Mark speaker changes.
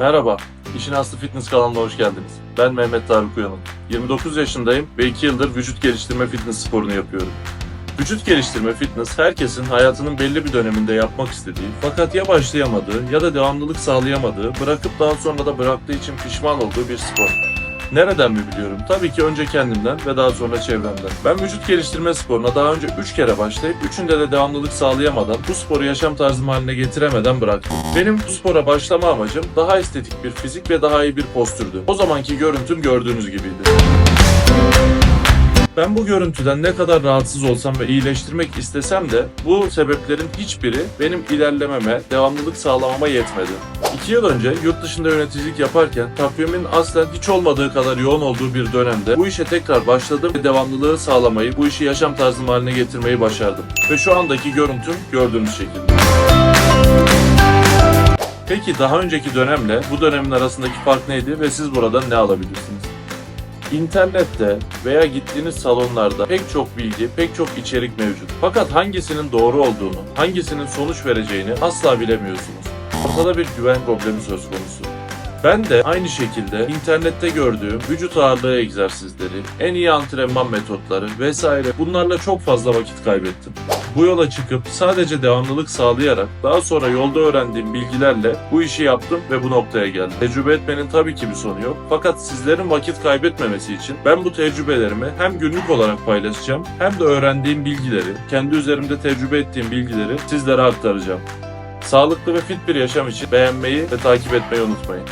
Speaker 1: Merhaba, İşin Aslı Fitness kanalına hoş geldiniz. Ben Mehmet Tarık Uyanık. 29 yaşındayım ve 2 yıldır vücut geliştirme fitness sporunu yapıyorum. Vücut geliştirme fitness herkesin hayatının belli bir döneminde yapmak istediği fakat ya başlayamadığı ya da devamlılık sağlayamadığı, bırakıp daha sonra da bıraktığı için pişman olduğu bir spor. Nereden mi biliyorum? Tabii ki önce kendimden ve daha sonra çevremden. Ben vücut geliştirme sporuna daha önce 3 kere başlayıp 3'ünde de devamlılık sağlayamadan, bu sporu yaşam tarzım haline getiremeden bıraktım. Benim bu spora başlama amacım daha estetik bir fizik ve daha iyi bir postürdü. O zamanki görüntüm gördüğünüz gibiydi. Ben bu görüntüden ne kadar rahatsız olsam ve iyileştirmek istesem de bu sebeplerin hiçbiri benim ilerlememe, devamlılık sağlamama yetmedi. İki yıl önce yurt dışında yöneticilik yaparken takvimin aslen hiç olmadığı kadar yoğun olduğu bir dönemde bu işe tekrar başladım ve devamlılığı sağlamayı, bu işi yaşam tarzım haline getirmeyi başardım. Ve şu andaki görüntüm gördüğünüz şekilde. Peki daha önceki dönemle bu dönemin arasındaki fark neydi ve siz buradan ne alabilirsiniz? İnternette veya gittiğiniz salonlarda pek çok bilgi, pek çok içerik mevcut. Fakat hangisinin doğru olduğunu, hangisinin sonuç vereceğini asla bilemiyorsunuz. Ortada bir güven problemi söz konusu. Ben de aynı şekilde internette gördüğüm vücut ağırlığı egzersizleri, en iyi antrenman metotları vesaire bunlarla çok fazla vakit kaybettim. Bu yola çıkıp sadece devamlılık sağlayarak daha sonra yolda öğrendiğim bilgilerle bu işi yaptım ve bu noktaya geldim. Tecrübe etmenin tabii ki bir sonu yok. Fakat sizlerin vakit kaybetmemesi için ben bu tecrübelerimi hem günlük olarak paylaşacağım hem de öğrendiğim bilgileri, kendi üzerimde tecrübe ettiğim bilgileri sizlere aktaracağım. Sağlıklı ve fit bir yaşam için beğenmeyi ve takip etmeyi unutmayın.